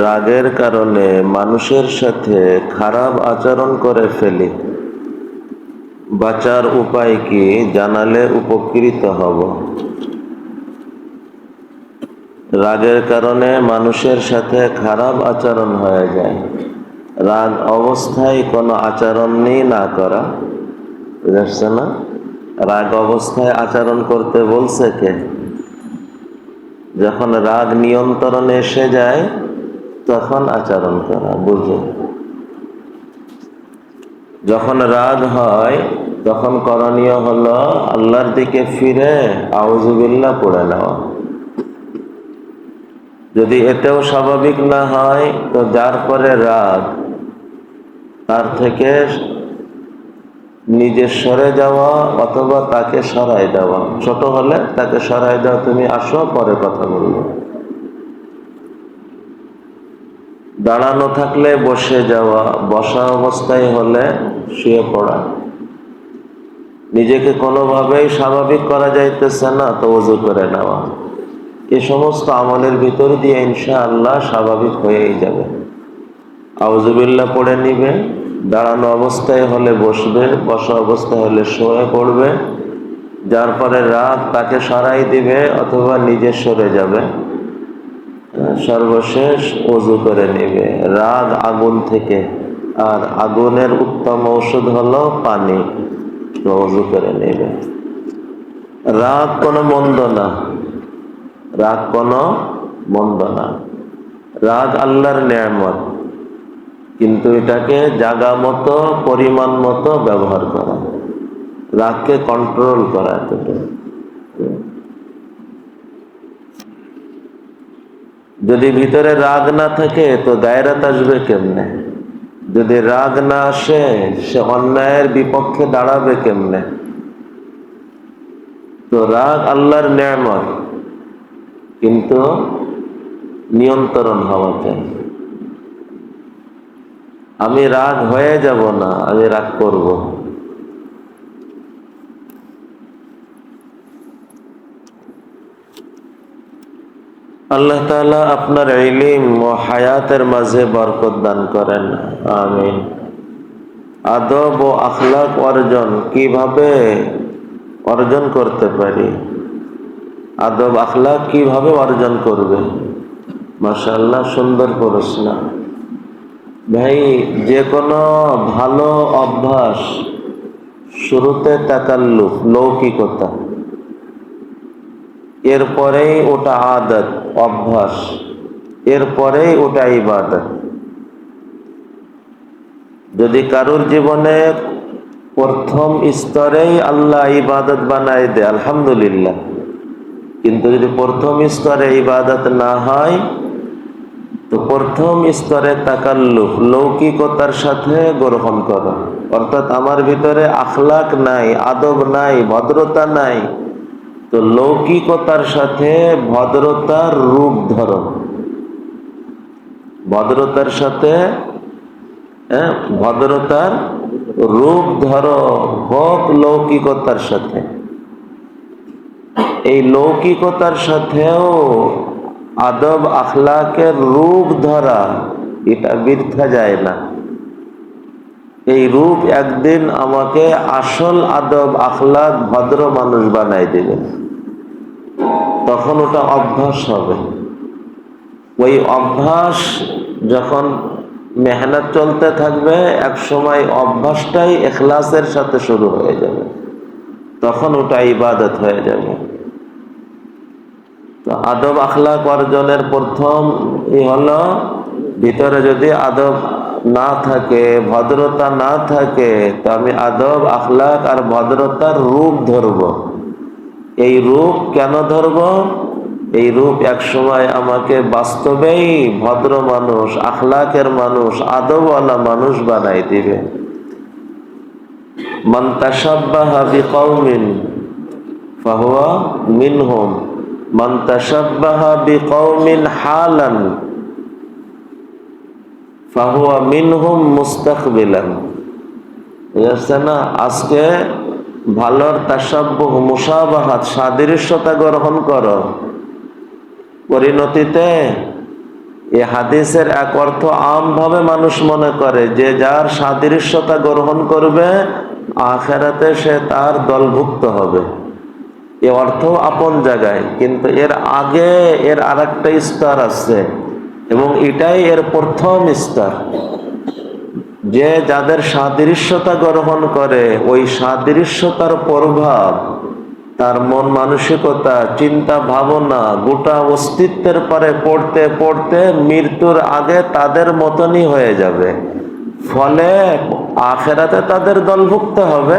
রাগের কারণে মানুষের সাথে খারাপ আচরণ করে ফেলি। বাঁচার উপায় কি জানালে উপকৃত হব। রাগের কারণে মানুষের সাথে খারাপ আচরণ হয়ে যায়। রাগ অবস্থায় কোনো আচরণই না করা। বুঝতে না? রাগ অবস্থায় আচরণ করতে বলছে কে? যখন রাগ নিয়ন্ত্রণে এসে যায়, তখন আচরণ করা, বুঝে। যখন রাগ হয়, তখন করণীয় হলো আল্লাহর দিকে ফিরে আউজুবিল্লাহ পড়ে নেওয়া যদি এতেও স্বাভাবিক না হয়, তো যার পরে রাগ, তার থেকে নিজে সরে যাওয়া অথবা তাকে সরাই দেওয়া। ছোট হলে তাকে সরাই দেওয়া, তুমি আসো, পরে কথা বলব। দাঁড়ানো থাকলে বসে যাওয়া, বসা অবস্থায় হলে শুয়ে পড়া। নিজেকে কোনোভাবেই স্বাভাবিক করা যাইতেছে না, তো উজু করে নেওয়া। এ সমস্ত আমলের ভিতর দিয়ে ইনশা আল্লাহ স্বাভাবিক হয়েই যাবে। আউজুবিল্লা পড়ে নিবে। দাঁড়ানো অবস্থায় হলে বসবে, বসা অবস্থায় হলে শোয়ে পড়বে। যার পরে রাত তাকে সরাই দিবে অথবা নিজে সরে যাবে। সর্বশেষ অজু করে নেবে। রাগ আগুন থেকে। আর আগুনের উত্তম ঔষধ হলো পানি। অজু করে নেবে। রাগ কোনো মন্দ না। রাগ কোনো মন্দ না। রাগ আল্লাহর নিয়ামত। কিন্তু এটাকে জাগা মতো, পরিমাণ মতো ব্যবহার করা। রাগকে কন্ট্রোল করা এতটা যদি ভিতরে রাগ না থাকে, তো গায়রাত আসবে কেমনে? যদি রাগ না আসে, সে অন্যায়ের বিপক্ষে দাঁড়াবে কেমনে? তো রাগ আল্লাহর নিয়ামত, কিন্তু নিয়ন্ত্রণ হওয়া চাই আমি রাগ হয়ে যাব না, আমি রাগ করব। আল্লাহ তাআলা আপনার ইলিম ও হায়াতের মাঝে বরকত দান করেন, আমিন। আদব ও আখলাক অর্জন কীভাবে অর্জন করতে পারি? আদব আখলাক কীভাবে অর্জন করবে? মাশাআল্লাহ, সুন্দর প্রশ্ন। ভাই, যে কোনো ভালো অভ্যাস শুরুতে তাকাল্লুফ, লৌকিকতা। এরপরেই ওটা আদত, অভ্যাস। এরপরেই ওটা ইবাদত। যদি কারোর জীবনে প্রথম স্তরেই আল্লাহ ইবাদত বানাই দেয়, আলহামদুলিল্লাহ। কিন্তু যদি প্রথম স্তরে ইবাদত না হয় তো প্রথম স্তরে তাকাল্লুফ লৌকিকতার সাথে গ্রহণ করো। অর্থাৎ আমার ভিতরে আখলাক নাই আদব নাই ভদ্রতা নাই। তো লৌকিকতার সাথে ভদ্রতার রূপ ধরো। ভদ্রতার সাথে হ্যাঁ, ভদ্রতার রূপ ধরো হোক লৌকিকতার সাথে। এই লৌকিকতার সাথেও আদব আখলাকের রূপ ধরা, এটা বৃথা যায় না। এই রূপ একদিন আমাকে আসল আদব, আখলাক, ভদ্র মানুষ বানাই দেবে। তখন ওটা অভ্যাস হবে। ওই অভ্যাস যখন মেহনত চলতে থাকবে, এক সময় অভ্যাসটাই এখলাসের সাথে শুরু হয়ে যাবে। তখন ওটা ইবাদত হয়ে যাবে। আদব আখলাক অর্জনের প্রথম ই হলো ভিতরে যদি আদব না থাকে, ভদ্রতা না থাকে, তো আমি আদব, আখলাক আর ভদ্রতার রূপ ধরব। এই রূপ কেন ধরব? এই রূপ এক সময় আমাকে বাস্তবেই ভদ্র মানুষ, আখলাকের মানুষ, আদবওয়ালা মানুষ বানাই দিবে। মান তাসাব্বাহা বিকৌমিন ফাহুয়া মিনহুম। মান তাসাব্বাহা বিকৌমিন হালান ফাহুয়া মিনহুম মুস্তাকবিলান। না, আজকে ভালোর তাসাব্বুহ মুসাবাহাত সাদৃশ্যতা গ্রহণ করো। পরিণতিতে এ হাদিসের এক অর্থ আমভাবে মানুষ মনে করে, যে যার সাদৃশ্যতা গ্রহণ করবে, আখেরাতে সে তার দলভুক্ত হবে। এ অর্থ আপন জায়গায়, কিন্তু এর আগে এর আর একটা স্তর আছে এবং এটাই এর প্রথম স্তর। যে যাদের সাদৃশ্যতা গ্রহণ করে, ওই সাদৃশ্যতার প্রভাব, তার মন মানসিকতা, চিন্তা ভাবনা, গোটা অস্তিত্বের পরে পড়তে পড়তে মৃত্যুর আগে তাদের মতনই হয়ে যাবে। ফলে আখেরাতে তাদের দলভুক্ত হবে।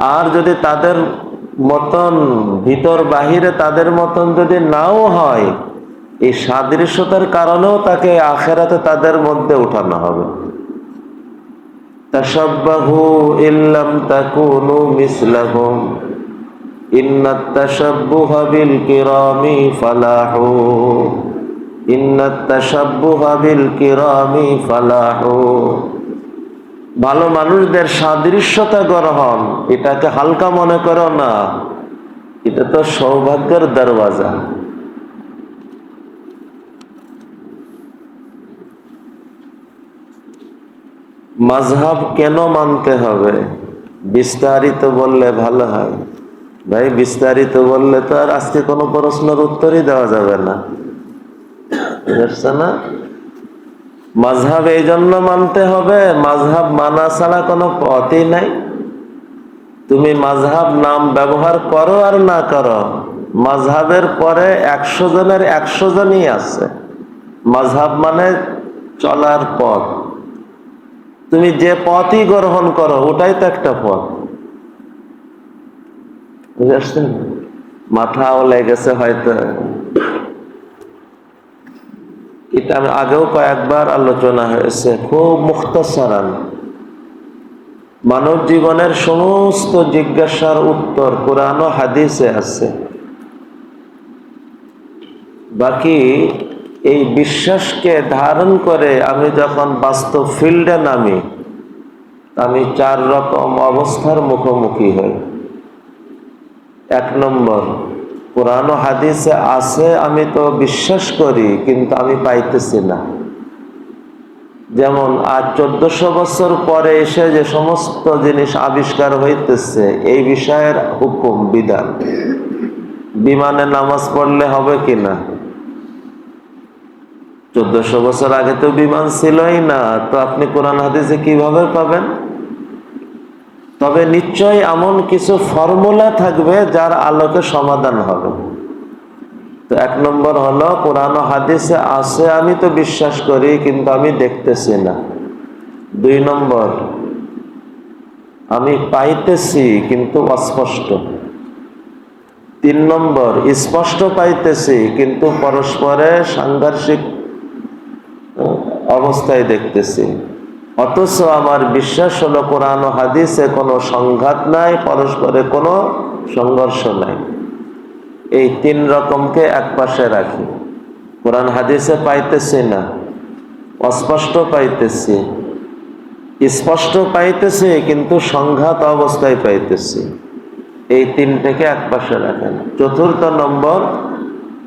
আর যদি তাদের মতন ভিতর বাহিরে তাদের মতন যদি নাও হয়, এই সাদৃশ্যতার কারণেও তাকে আখেরাতে তাদের মধ্যে উঠানো হবে। তাসাব্বাহু ইল্লাম তাকুনু মিসলাহুম, ইন্নাত তাসাব্বুহা বিল কিরামি ফালাহু, ইন্নাত তাসাব্বুহা বিল কিরামি ফালাহু। ভালো মানুষদের সাদৃশ্যতা গ্রহণ, এটাকে হালকা মনে করো না। এটা তো সৌভাগ্যের দরওয়াজা। মাঝহাব কেন মানতে হবে? বিস্তারিত বললে ভালো হয়। ভাই, বিস্তারিত বললে তো আর আজকে কোনো প্রশ্নের উত্তরই দেওয়া যাবে না। না? মাঝহাব এই জন্য মানতে হবে, মাঝহাব মানা ছাড়া কোনো পথই নাই। তুমি মাঝহাব নাম ব্যবহার করো আর না করো, মাঝহাবের পরে একশো জনের একশো জনই আছে। মাঝহাব মানে চলার পথ। তুমি যে পথই গ্রহণ করো, ওটাই তো একটা পথ। বুঝে আসছেন? মাথাও লেগেছে হয়তো। এটা আগেও কয়েকবার আলোচনা হয়েছে, খুব মুক্তসরান। মানব জীবনের সমস্ত জিজ্ঞাসার উত্তর কোরআন হাদিসে আছে। বাকি এই বিশ্বাসকে ধারণ করে আমি যখন বাস্তব ফিল্ডে নামি, আমি চার রকম অবস্থার মুখোমুখি হই। এক নম্বর কোরআন ও হাদিসে আছে, আমি তো বিশ্বাস করি, কিন্তু আমি পাইতেছি না। যেমন আজ চোদ্দশো বছর পরে এসে যে সমস্ত জিনিস আবিষ্কার হইতেছে, এই বিষয়ের হুকুম, বিধান। বিমানে নামাজ পড়লে হবে কিনা? চোদ্দশো বছর আগে তো বিমান ছিলই না, তো আপনি কোরআন, হাদিসে কীভাবে পাবেন? তবে নিশ্চয় এমন কিছু ফর্মুলা থাকবে যার আলোকে সমাধান হবে। তো এক নম্বর হলো, কোরআন হাদিসে আছে, আমি তো বিশ্বাস করি, কিন্তু আমি দেখতেছি না। দুই নম্বর, আমি পাইতেছি, কিন্তু অস্পষ্ট। তিন নম্বর, স্পষ্ট পাইতেছি, কিন্তু পরস্পরে সাংঘর্ষিক, অবস্থায় দেখতেছি। অথচ আমার বিশ্বাস হলো কোরআন হাদিসে কোনো সংঘাত নাই, পরস্পরে কোনো সংঘর্ষ নাই। এই তিন রকমকে এক পাশে রাখি। কোরআন হাদিসে পাইতেছি না, অস্পষ্ট পাইতেছি। স্পষ্ট পাইতেছি, কিন্তু সংঘাত অবস্থায় পাইতেছি। এই তিনটাকে এক পাশে রাখেন। চতুর্থ নম্বর,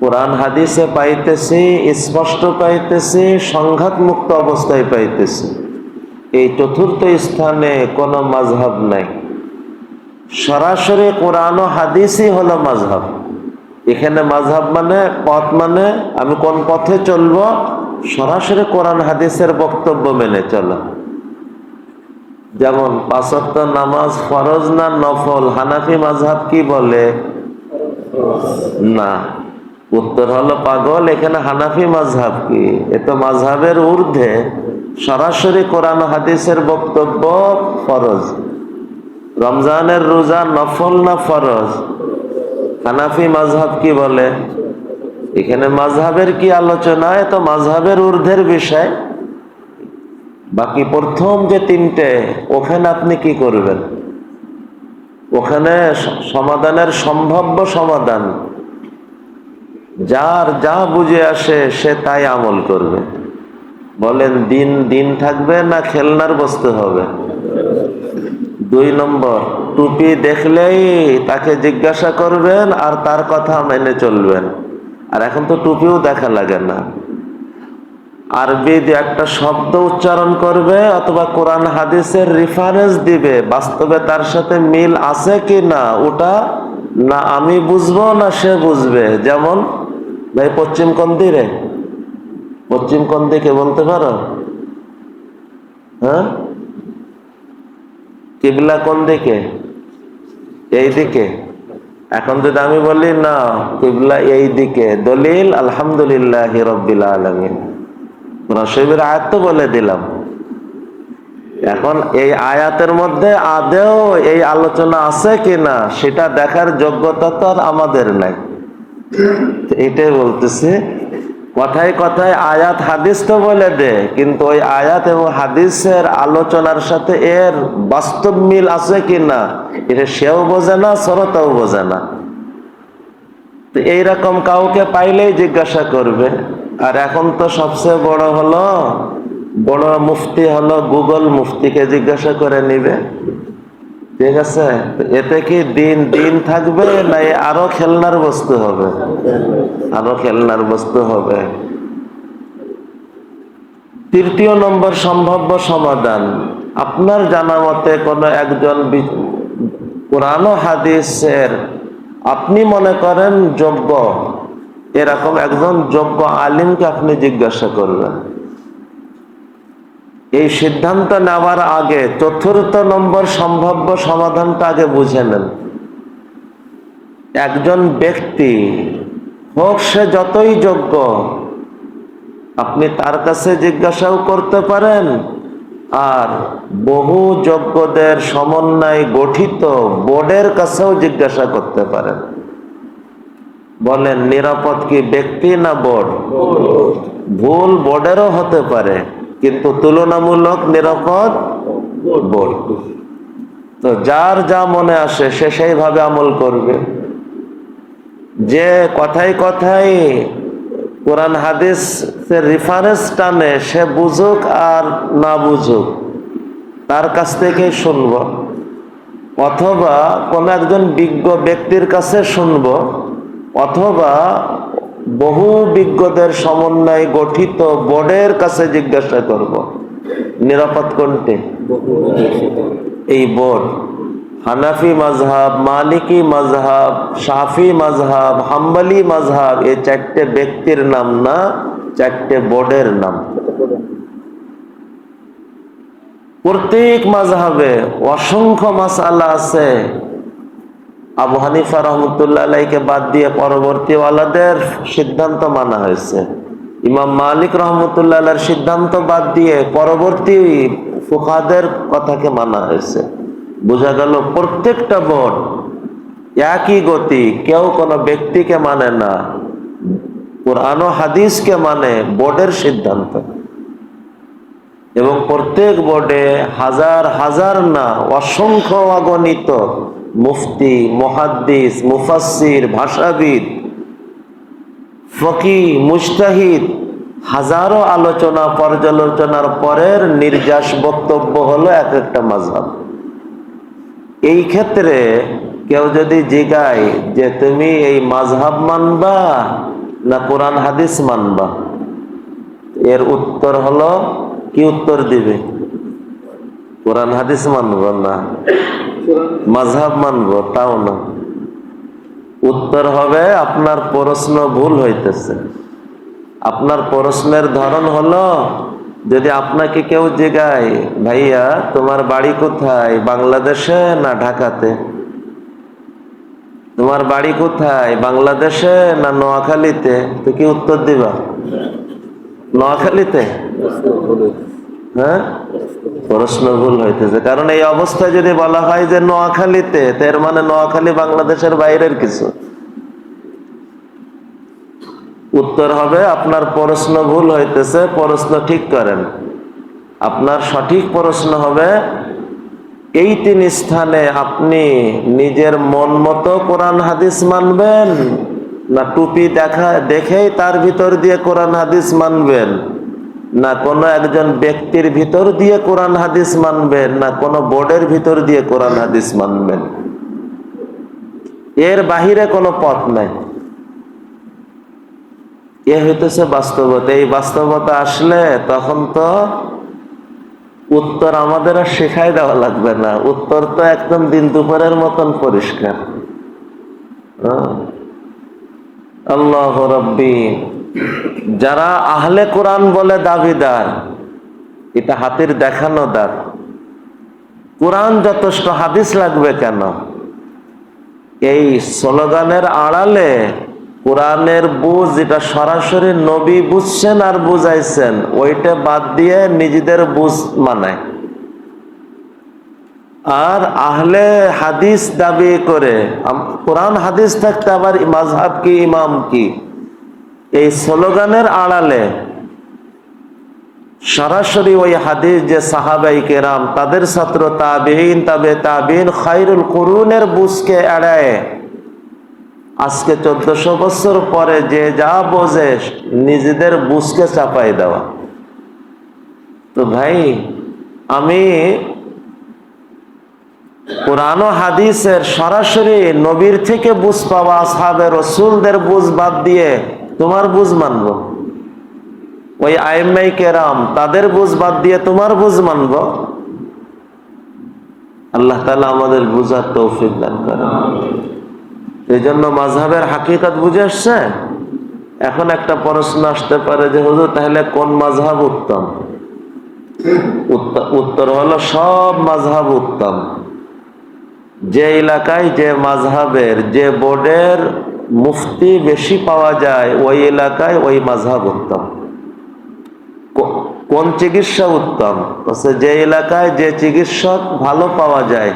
কোরআন হাদিসে পাইতেছি, স্পষ্ট পাইতেছি সংঘাত মুক্ত অবস্থায় পাইতেছি। এই চতুর্থ স্থানে কোনো মাঝহাব নাই। সরাসরি কোরআন ও হাদিসই হলো মাঝহাব। এখানে মাঝহাব মানে পথ মানে আমি কোন পথে চলবো, সরাসরি কোরআন হাদিসের বক্তব্য মেনে চলো। যেমন পাঁচত্ব নামাজ ফরজ না নফল? হানাফি মাঝহাব কি বলে? না। উত্তর হলো পাগল, এখানে হানাফি মাঝহাব কি? এ তো মাঝহাবের ঊর্ধ্বে। সরাসরি কোরআন হাদিসের বক্তব্য ফরজ। রমজানের রোজা নফল না ফরজ? হানাফি মাঝহাব কি বলে? এখানে মাঝহাবের কি আলোচনা? এ তো মাঝহাবের ঊর্ধ্বের বিষয়। বাকি প্রথম যে তিনটে, ওখানে আপনি কি করবেন? ওখানে সমাধানের সম্ভাব্য সমাধান। যার যা বুঝে আসে, সে তাই আমল করবে। বলেন, দিন দিন থাকবে না খেলনার বসতে হবে? দুই নম্বর, টুপি দেখলেই তাকে জিজ্ঞাসা করবেন আর তার কথা মেনে চলবেন। আর এখন তো টুপিও দেখা লাগে না। আরবি একটা শব্দ উচ্চারণ করবে অথবা কোরআন হাদিসের রেফারেন্স দিবে। বাস্তবে তার সাথে মিল আছে কি না? ওটা না আমি বুঝব না সে বুঝবে। যেমন, ভাই, পশ্চিম কোন দিকে পশ্চিম কোন দিকে বলতে পারো? হ্যাঁ? কিবলা কোন দিকে এই দিকে। এখন যদি আমি বলি, না, কিবলা এই দিকে। দলিল, আলহামদুলিল্লাহ রব্বিল রসিবের আয়াত তো বলে দিলাম। এখন এই আয়াতের মধ্যে আদেও এই আলোচনা আছে কিনা, সেটা দেখার যোগ্যতা তো আর আমাদের নাই। এটাই বলতেছে কথায় কথায় আয়াত হাদিস তো বলে দে, কিন্তু ওই আয়াত এবং হাদিসের আলোচনার সাথে এর বাস্তব মিল আছে কিনা এটা সেও বোঝে না, শ্রোতাও বোঝে না। এইরকম কাউকে পাইলেই জিজ্ঞাসা করবে। আর এখন তো সবচেয়ে বড় হলো, বড় মুফতি হলো গুগল মুফতিকে জিজ্ঞাসা করে নিবে। ঠিক আছে? এতে কি দিন দিন থাকবে না আরও খেলনার বস্তু হবে? আরও খেলনার বস্তু হবে। তৃতীয় নম্বর সম্ভাব্য সমাধান। আপনার জানা মতে কোনো একজন কোরআন হাদিসের আপনি মনে করেন যোগ্য, এরকম একজন যোগ্য আলিমকে আপনি জিজ্ঞাসা করবেন। এই সিদ্ধান্ত নেওয়ার আগে চতুর্থ নম্বর সম্ভাব্য সমাধানটা আগে বুঝে নেন। একজন ব্যক্তি হোক সে যতই যোগ্য আপনি তার কাছে জিজ্ঞাসাও করতে পারেন আর বহু যোগ্যদের সমন্বয়ে গঠিত বোর্ডের কাছেও জিজ্ঞাসা করতে পারেন। বলেন নিরাপদ কি ব্যক্তি না বোর্ড? ভুল বোর্ডেরও হতে পারে। কিন্তু তুলনামূলক নিরাপদ বোর্ড। তো যার যা মনে আসে, সে সেইভাবে আমল করবে। যে কথাই কথায় কোরআন হাদিস রেফারেন্স টানে, সে বুঝুক আর না বুঝুক, তার কাছ থেকেই শুনব। অথবা কোনো একজন বিজ্ঞ ব্যক্তির কাছে শুনব, অথবা বহু বিজ্ঞদের সমন্বয়ে গঠিত বোর্ডের কাছে জিজ্ঞাসা করব, নিরাপদ কোনটি? এই বোর্ড, হানাফি মাজহাব মালিকি মাজহাব শাফি মাজহাব হাম্বালি মাজহাব এই চারটে ব্যক্তির নাম না, চারটে বোর্ডের নাম। প্রত্যেক মাজহাবে অসংখ্য মাসালা আছে। আবু হানিফা রহমতুল্লাহ বাদ দিয়ে পরবর্তী ওয়ালাদের সিদ্ধান্ত মানা হয়েছে। ইমাম মালিক রহমতুল্লাহ সিদ্ধান্ত বাদ দিয়ে পরবর্তী ফুকাদের কথাকে মানা হয়েছে। বোঝা গেল প্রত্যেকটা বোর্ড একই গতি, কেউ কোনো ব্যক্তিকে মানে না। কোরআন হাদিসকে মানে বোর্ডের সিদ্ধান্ত। এবং প্রত্যেক বোর্ডে হাজার হাজার না অসংখ্য অগণিত মুফতি, মুহাদ্দিস, মুফাসসির, ভাষাবিদ, ফকি মুস্তাহিদ হাজারো আলোচনা, পর্যালোচনার পরের নির্যাস বক্তব্য হলো এক একটা মাঝহাব এই ক্ষেত্রে কেউ যদি জিগায় যে তুমি এই মাঝহাব মানবা না কোরআন, হাদিস মানবা, এর উত্তর হলো কি উত্তর দিবে? কোরআন হাদিস মানব না। মাঝহাব মানব, তাও না। উত্তর হবে, আপনার প্রশ্ন ভুল হইতেছে। আপনার প্রশ্নের ধরন হলো, যদি আপনাকে কেউ জিগায়, ভাইয়া, তোমার বাড়ি কোথায়? বাংলাদেশে না ঢাকাতে? তোমার বাড়ি কোথায়? বাংলাদেশে না নোয়াখালীতে? তো কি উত্তর দিবা? নোয়াখালীতে। হ্যাঁ? প্রশ্ন ভুল হইতেছে। কারণ এই অবস্থায় যদি বলা হয় যে নোয়াখালীতে এর মানে নোয়াখালী বাংলাদেশের বাইরের কিছু। উত্তর হবে, আপনার প্রশ্ন ভুল হইতেছে, প্রশ্ন ঠিক করেন। আপনার সঠিক প্রশ্ন হবে, এই তিন স্থানে আপনি নিজের মন মতো কোরআন হাদিস মানবেন না টুপি দেখা, দেখেই তার ভিতর দিয়ে কোরআন হাদিস মানবেন? না কোনো একজন ব্যক্তির ভিতর দিয়ে কোরআন হাদিস মানবেন, না কোনো বোর্ডের ভিতর দিয়ে কোরআন হাদিস মানবেন। এর বাহিরে কোনো পথ নাই। এ হইতেছে বাস্তবতা। এই বাস্তবতা আসলে তখন তো উত্তর আমাদের আর শেখাই দেওয়া লাগবে না। উত্তর তো একদম দিন দুপুরের মতন পরিষ্কার। হ্যাঁ। আল্লাহ রব্বি। যারা আহলে কোরআন বলে দাবিদার, এটা হাতির দেখানো দার। কোরআন যথেষ্ট হাদিস লাগবে কেন? এই স্লোগানের আড়ালে কোরআনের বুঝ যেটা সরাসরি নবী বুঝছেন আর বুঝাইছেন, ওইটা বাদ দিয়ে নিজেদের বুঝ মানায় আর আহলে হাদিস দাবি করে কোরআন হাদিস থাকতে আবার মাঝহাব কি, ইমাম কি? এই স্লোগানের আড়ালে সরাসরি ওই হাদিস যে সাহাবাই কেরাম, তাদের ছাত্র তাবিন তাবে তাবিন খাইরুল করুনের বুঝকে এড়ায় আজকে চোদ্দশো বছর পরে যে যা বোঝে নিজেদের বুঝকে চাপাই দেওয়া। তো ভাই, আমি কোরআন হাদিসের সরাসরি নবীর থেকে বুঝ পাওয়া, আসহাবে রসুলদের বুঝ বাদ দিয়ে তোমার বুঝ মানবো। ওই আইমাই কেরাম, তাদের বুঝ বাদ দিয়ে তোমার বুঝ মানবো। আল্লাহ তালা আমাদের বুঝার তৌফিক দান করেন। এই জন্য মাঝহাবের হাকিকত বুঝে আসছে? এখন একটা প্রশ্ন আসতে পারে যে, হুজুর, তাহলে কোন মাঝহাব উত্তম? উত্ত- উত্তর হলো, সব মাঝহাব উত্তম। যে এলাকায়, যে মাঝহাবের যে বোর্ডের মুফতি বেশি পাওয়া যায় ওই এলাকায়, ওই মাঝহাব উত্তম। কোন চিকিৎসা উত্তম? যে এলাকায় যে চিকিৎসক ভালো পাওয়া যায়,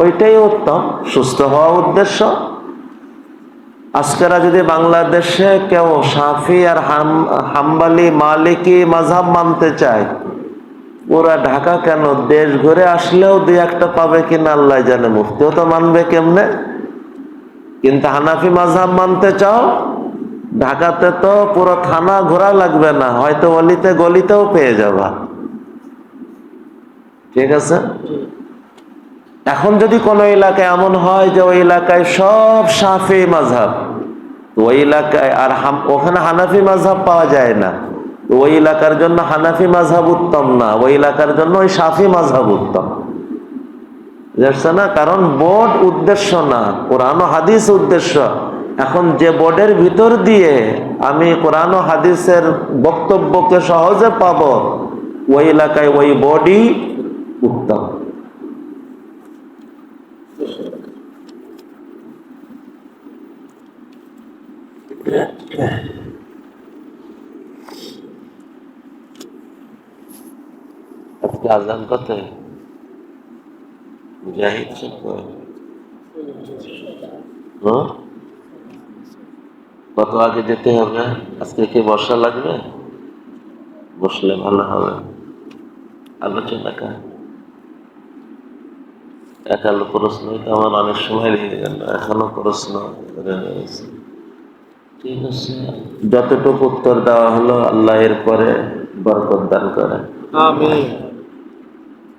ওইটাই উত্তম, সুস্থ হওয়া উদ্দেশ্য। আজকেরা যদি বাংলাদেশে কেউ সাফি আর হাম, হাম্বালি মালিকি মাঝহাব মানতে চায়, ওরা ঢাকা কেন? দেশ ঘুরে আসলেও দুই একটা পাবে কিনা আল্লাহ জানে, মুফতিও তো মানবে কেমনে? কিন্তু হানাফি মাঝহাব মানতে চাও? ঢাকাতে তো পুরো থানা ঘোরা লাগবে না, হয়তো অলিতে গলিতেও পেয়ে যাবা। ঠিক আছে? এখন যদি কোনো এলাকায় এমন হয় যে ওই এলাকায় সব সাফি মাঝহাব ওই এলাকায় আর ওখানে হানাফি মাঝহাব পাওয়া যায় না। ওই এলাকার জন্য হানাফি মাঝহাব উত্তম না, ওই এলাকার জন্য ওই সাফি মাঝহাব উত্তম। বুঝতে না, কারণ বোর্ড উদ্দেশ্য না, কোরআন হাদিস উদ্দেশ্য। এখন যে বোর্ডের ভিতর দিয়ে আমি কোরআন হাদিসের বক্তব্যকে সহজে পাব, ওই এলাকায় ওই বোর্ডই উত্তম। আজকে আজান কত? মুজাহিদ হ্যাঁ? কত আগে যেতে হবে? আজকে কি বর্ষা লাগবে? বসলে ভালো হবে। আলোচনা কা একাল প্রশ্ন তো আমার, অনেক সময় লেগে গেল। এখনও প্রশ্ন ঠিক আছে। যতটুকু উত্তর দেওয়া হলো, আল্লাহ এর পরে বরকত দান করে। আমিন।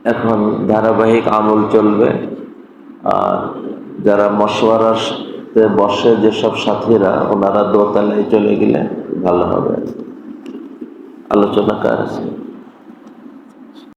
এখন ধারাবাহিক আমল চলবে। আর যারা মশওয়ারাতে বসে যেসব সাথীরা, ওনারা দোতলায় চলে গেলে ভালো হবে। আলোচনা কার আছে?